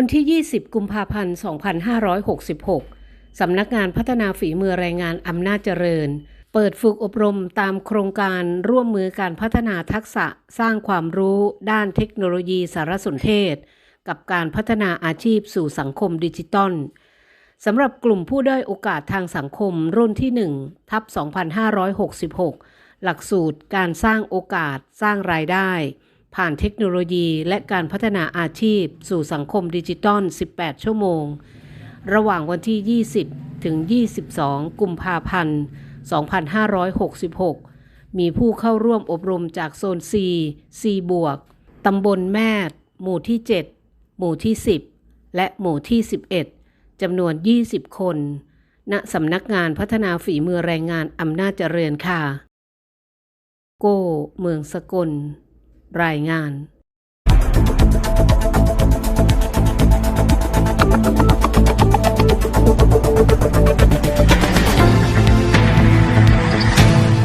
วันที่ 20 กุมภาพันธ์ 2566 สำนักงานพัฒนาฝีมือแรงงานอำนาจเจริญ เปิดฝึกอบรมตามโครงการร่วมมือการพัฒนาทักษะสร้างความรู้ด้านเทคโนโลยีสารสนเทศ กับการพัฒนาอาชีพสู่สังคมดิจิตอลสำหรับกลุ่มผู้ด้อยโอกาสทางสังคมรุ่นที่ 1 ทับ 2566 หลักสูตรการสร้างโอกาสสร้างรายได้ ผ่านเทคโนโลยีและการพัฒนาอาชีพ สู่สังคมดิจิตอล 18 ชั่วโมง ระหว่างวันที่ 20 ถึง 22 กุมภาพันธ์ 2566 มีผู้เข้าร่วมอบรมจากโซน C C บวกตำบลแม่หมู่ที่ 7 หมู่ที่ 10 และหมู่ที่ 11 จำนวน 20 คน ณสำนักงานพัฒนาฝีมือแรงงานอำนาจเจริญค่ะ โก เมืองสกล รายงาน